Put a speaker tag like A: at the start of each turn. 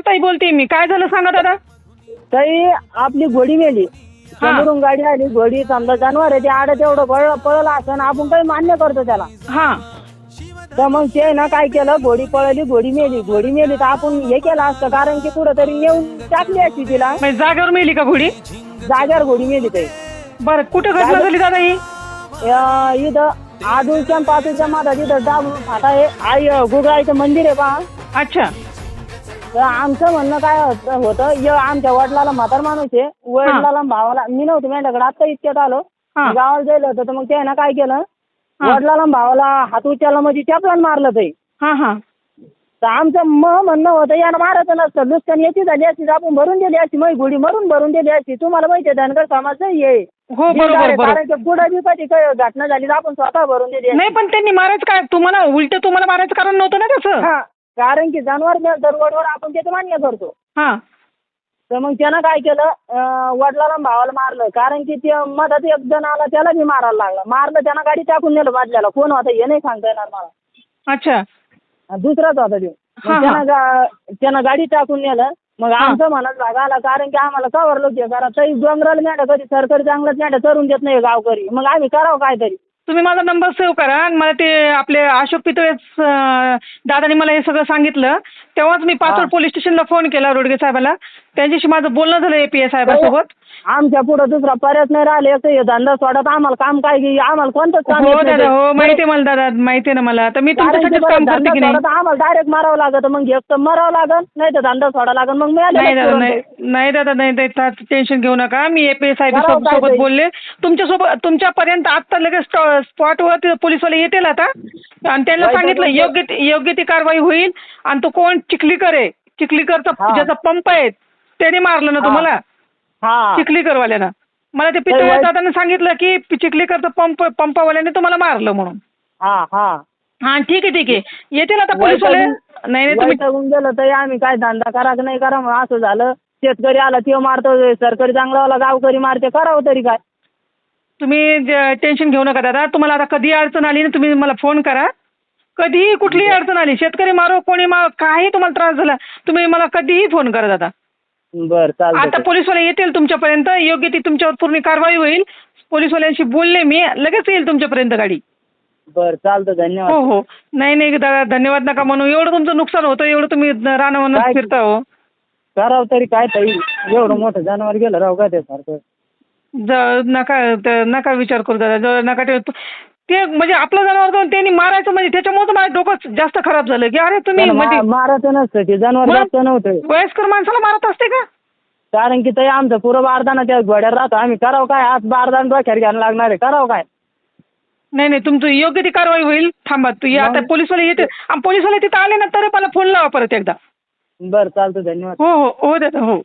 A: ताई बोलते मी. काय झालं सांगा दादा?
B: ताई आपली घोडी मेली. समोरून गाडी आली. घोडी समजा जनावर आहे ते आडत एवढं पळ पळलं असं आपण काही मान्य करतो त्याला.
A: हा.
B: तर मग ते ना काय केलं घोडी पळली घोडी मेली. घोडी मेली तर आपण हे केलं असतं कारण की कुठंतरी येऊन टाकली असती तिला.
A: म्हणजे जागेवर मेली का घोडी?
B: जाग्यावर घोडी मेली ताई.
A: बरं कुठं घटना झाली दादा ही?
B: अं, इथं आदूच्या पाचूच्या माता तिथं दाब फाटा आहे आई गुगळाईचं मंदिर आहे पहा.
A: अच्छा.
B: तर आमचं म्हणणं काय होतं- होतं य आमच्या वडिलाला म्हातार माणूस आहे वडिलाला आणि भावाला मी नव्हतो माझ्याकडे आता इतक्यात आलो.
A: हा.
B: गावाला जायला होतं तर मग त्यानं काय केलं
A: हा.
B: वडिलाला आणि भावाला हात उचलला म्हणजे चपलान मारलं ते.
A: हा हा.
B: तर आमचं म म्हणणं होतं यानं मारायचं नसतं नुसतं याची झाली असती तर आपण भरून दिली असती मग गुढी मरून भरून दिली असती तुम्हाला माहिती आहे धनगर समाज ये
A: हो बरोबर बरोबर.
B: कारण की पुढे बी कधी काही घटना झाली तर आपण स्वतः भरून दिली असती.
A: नाही पण त्यांनी मारायचं काय तुम्हाला उलट तुम्हाला मारायचं कारण नव्हतं ना त्याचं?
B: हा. कारण की जनावर दरवडवर आपण त्याचं मान्य करतो.
A: हा.
B: तर मग त्यानं काय केलं? अं, वडिलाला आणि भावाला मारलं. कारण की ते मधात एक जण आला त्याला बी मारायला लागला. मारलं त्यानं गाडी टाकून नेलं बाजल्याला कोण होता? हे नाही सांगता येणार मला.
A: अच्छा.
B: आणि दुसराच होता तो
A: हा,
B: मग त्यानं गा- त्यानं गाडी टाकून नेलं. मग आमचं म्हणत भाग आला. कारण की आम्हाला कवर लोक करा तरी डोंगराला मॅडा कधी सरकारी चांगलाच मॅडा करून देत नाही गावकरी. मग आम्ही करावं काहीतरी.
A: तुम्ही माझा नंबर सेव्ह करा आणि मला ते आपले अशोक पितळेच दादानी मला हे सगळं सांगितलं. तेव्हाच मी पाचवड पोलीस स्टेशनला फोन केला रोडगे साहेबाला. त्यांच्याशी माझं बोलणं झालं ए पी एस साहेबासोबत.
B: आमच्या पुढं दुसरा पर्याय नाही राहिले. एक तर हे धंदा सोडत आम्हाला काम काय की आम्हाला कोणतंच काम
A: हो
B: येत नाही
A: दादा. हो माहिती आहे मला दादा माहिती आहे ना मला. तर मी
B: कारण की
A: तुमच्यासाठीच
B: बरं
A: काम
B: धंदा
A: करते की नाही?
B: आम्हाला डायरेक्ट मारावं लागत. मग एक तर मरावं लागल नाही तर धंदा सोडा लागल मग
A: नाही दादा
B: मिळालं
A: नाही नाही दादा नाही टेन्शन घेऊ नका. मी ए पी एस साहेब
B: करावं काय
A: सोबत
B: तरी.
A: बोलले. तुमच्यासोबत तुमच्यापर्यंत आत्ता लगेच स्पॉटवर पोलीसवाले येतील आता. आणि त्यांना
B: वाईट
A: सांगितलं
B: वाटलं.
A: योग्य ती- योग्य ती कारवाई होईल. आणि तो कोण? चिखलीकर आहे. चिखलीकरचा
B: हा.
A: ज्याचा पंप आहे त्याने मारलं ना
B: हा.
A: तुम्हाला?
B: हा.
A: चिखलीकरवाल्यानं. मला ते पितळे दादानं सांगितलं की चिखलीकरचं पंप पंपावाल्याने तुम्हाला मारलं म्हणून.
B: हा हा.
A: हा ठीक आहे ठीक आहे. येतील आता पोलीसवाले?
B: वैतागून-
A: नाही नाही तुम्ही
B: वैतागून गेलं तरी आम्ही काय धंदा करा की नाही करा मग असं झालं. शेतकरी आला तो मारतो सरकारी चांगलावाला गावकरी मारते करावं तरी काय?
A: तुम्ही टेन्शन घेऊ नका दादा. तुम्हाला आता कधी अडचण आली ना तुम्ही मला फोन करा. कधीही कुठलीही अडचण आली शेतकरी मारो कोणी मारो काही तुम्हाला त्रास झाला तुम्ही मला कधीही फोन करा दादा.
B: बर
A: आता
B: चालतं
A: पोलीसवाले येतील तुमच्यापर्यंत योग्य ती तुमच्यावर पूर्ण कारवाई होईल. पोलीसवाल्यांशी बोलले मी लगेच येईल तुमच्यापर्यंत गाडी.
B: बर चालतं
A: हो
B: धन्यवाद.
A: हो नाही नाही दादा धन्यवाद नका म्हणू. एवढं तुमचं नुकसान होतं एवढं तुम्ही
B: काय?
A: फिरता हो.
B: करावं तरी काय ताई? एवढं मोठं जनावर गेलं राव काय ते सारखं
A: ज नका त- नका विचार करू दादा. ज- नका ठेव. ते म्हणजे आपलं जनावर जाऊन त्यांनी मारायचं म्हणजे त्याच्यामुळे माझं डोकं जास्त खराब झालं की अरे तुम्ही म्हणजे
B: मा- मारायचं नसतं ते जनावर
A: मग?
B: जास्त नव्हतं.
A: वयस्कर माणसाला मारत असते का?
B: कारण की ताई आमचं पुरं बारदाना त्या घोड्यावर राहतो. आम्ही करावं काय? आज बारदान डोक्यावर घ्यायला लागणार आहे. करावं काय?
A: नाही नाही तुमचं योग्य ती कारवाई होईल. थांबा तू ये आता? पोलीसवाले येते. आणि पोलीसवाले तिथं आले ना तर मला फोन लावा परत एकदा.
B: बर चालतं धन्यवाद.
A: हो हो हो दादा हो.